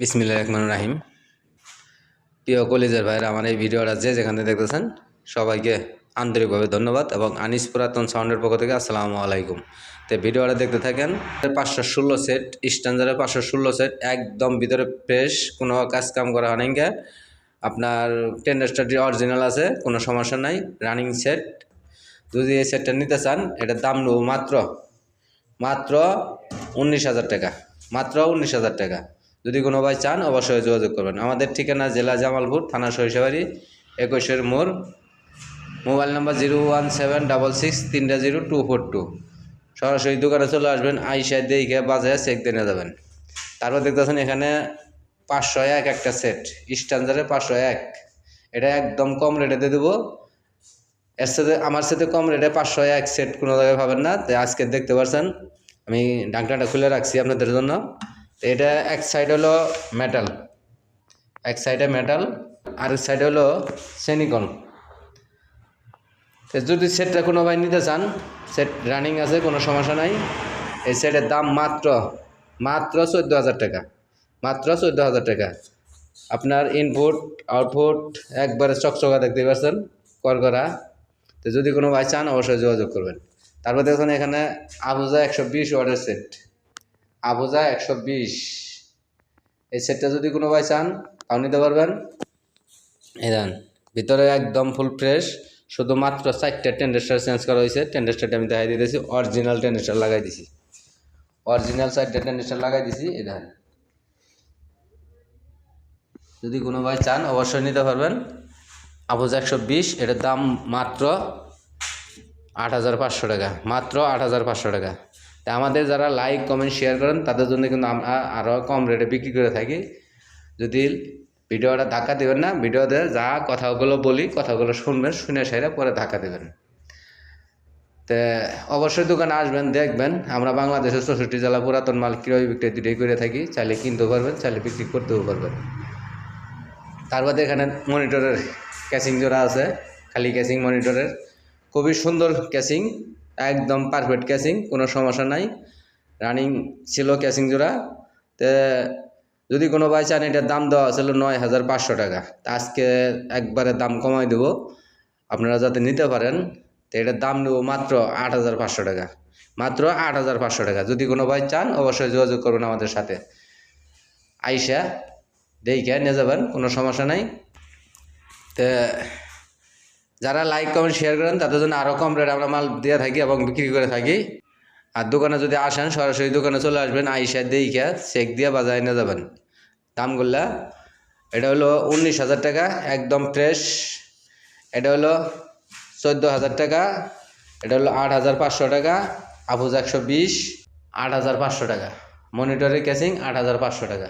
বিসমিল্লা রহমান রাহিম। প্রিয় কলেজের ভাইরা আমার এই ভিডিওটা যে যেখানে দেখতেছেন, সবাইকে আন্তরিকভাবে ধন্যবাদ এবং আনিস পুরাতন সাউন্ডের পক্ষ থেকে আসসালামু আলাইকুম। তো ভিডিওটা দেখতে থাকেন, পাঁচশো ষোলো সেট স্ট্যান্ডার্ডের পাঁচশো ষোলো সেট একদম ভিতরে ফ্রেশ কোনো কাজ কাম করা হয় নাই আপনার টেন্ডারস্টারটি অরিজিনাল আছে, কোনো সমস্যা নাই রানিং সেট যদি এই সেটটা নিতে চান, এটার দাম নেব মাত্র মাত্র উনিশ হাজার টাকা, মাত্র উনিশ হাজার টাকা। যদি কোনো ভাই চান, অবশ্যই যোগাযোগ করবেন। আমাদের ঠিকানা জেলা জামালপুর, থানা সরিষাবাড়ি, একুশের মোড়, mobile number zero one seven double six তিনটা জিরো টু ফোর টু। সরাসরি দোকানে চলে আসবেন, আইসা দেখে বাজারে চেক দিয়ে যাবেন তারপর দেখতেছেন এখানে পাঁচশো এক একটা সেট, স্ট্যান্ডার্ডে পাঁচশো এক। এটা একদম কম রেটে দিয়ে দেবো। এর সাথে, আমার সাথে কম রেটে পাঁচশো এক সেট কোনো জায়গায় পাবেন না। তাই আজকে দেখতে পাচ্ছেন আমি ডাকনাটা খুলে রাখছি আপনাদের জন্য। তো এটা এক সাইড হলো মেটাল এক সাইডে মেটাল আরেক সাইড হলো সেনিকন তো যদি সেটটা কোনো ভাই নিতে চান সেট রানিং আছে, কোনো সমস্যা নাই। এই সেটের দাম মাত্র মাত্র চোদ্দ হাজার টাকা, মাত্র চোদ্দ হাজার টাকা। আপনার ইনপুট আউটপুট একবারে চকচকা দেখতে পাচ্ছেন করকরা তো যদি কোনো ভাই চান, অবশ্যই যোগাযোগ করবেন। তারপর দেখুন এখানে আবুজা একশো বিশ ওয়ার্ডের সেট আবুজা একশো বিশ। এই সেটটা যদি কোনো ভাই চান, তাও নিতে পারবেন। এই দেন, ভিতরে একদম ফুল ফ্রেশ শুধুমাত্র চারটে টেন্ডেস্টার চেঞ্জ করা হয়েছে। টেন্ডেস্টারটা আমি দেখাই দিতেছি অরিজিনাল টেন্ডেস্টার লাগাই দিছি। অরিজিনাল চারটে টেন্ডেস্টার লাগাই দিছি, এই দেখেন যদি কোনো ভাই চান, অবশ্যই নিতে পারবেন। আবুজ একশো বিশ, এটার দাম মাত্র আট হাজার পাঁচশো টাকা। মাত্র আট হাজার পাঁচশো টাকা। তা আমাদের যারা লাইক কমেন্ট শেয়ার করেন, তাদের জন্য কিন্তু আমরা আরও কম রেটে বিক্রি করে থাকি। যদি ভিডিওটা ধাক্কা দেবেন না, ভিডিওতে যা কথাগুলো বলি, কথাগুলো শুনবেন, শুনে সেরে পরে ধাক্কা দেবেন। তো অবশ্যই দোকানে আসবেন, দেখবেন আমরা বাংলাদেশের চৌষট্টি জেলা পুরাতন মাল ক্রয় বিক্রয় দুটোই করে থাকি, চাইলে কিনতেও পারবেন, চাইলে বিক্রি করতেও পারবেন। তারপর এখানে মনিটরের ক্যাচিং জোড়া আছে, খালি ক্যাচিং মনিটরের খুবই সুন্দর ক্যাচিং একদম পারফেক্ট ক্যাচিং কোনো সমস্যা নাই। রানিং ছিল ক্যাচিং জোড়া। তে যদি কোনো ভাই চান এটার দাম দেওয়া ছিল নয় হাজার পাঁচশো টাকা। তা আজকে একবারে দাম কমাই দেবো। আপনারা যাতে নিতে পারেন, তো এটার দাম নেব মাত্র আট হাজার পাঁচশো টাকা। মাত্র আট হাজার পাঁচশো টাকা। যদি কোনো ভাই চান, অবশ্যই যোগাযোগ করবেন আমাদের সাথে। আইসা, দেখে নিয়ে যাবেন, কোনো সমস্যা নাই। তো যারা লাইক কমেন্ট শেয়ার করেন, তাদের জন্য আরও কম রেট আমরা মাল দিয়ে থাকি এবং বিক্রি করে থাকি। আর দোকানে যদি আসেন, সরাসরি দোকানে চলে আসবেন আইসা দেখে চেক দিয়ে বাজারে নিয়ে যাবেন। দামগুলা, এটা হলো উনিশ হাজার টাকা, একদম ফ্রেশ এটা হলো চোদ্দ হাজার টাকা, এটা হলো আট হাজার পাঁচশো টাকা আবুজ একশো বিশ, আট হাজার পাঁচশো টাকা। মনিটরের ক্যাচিং আট হাজার পাঁচশো টাকা।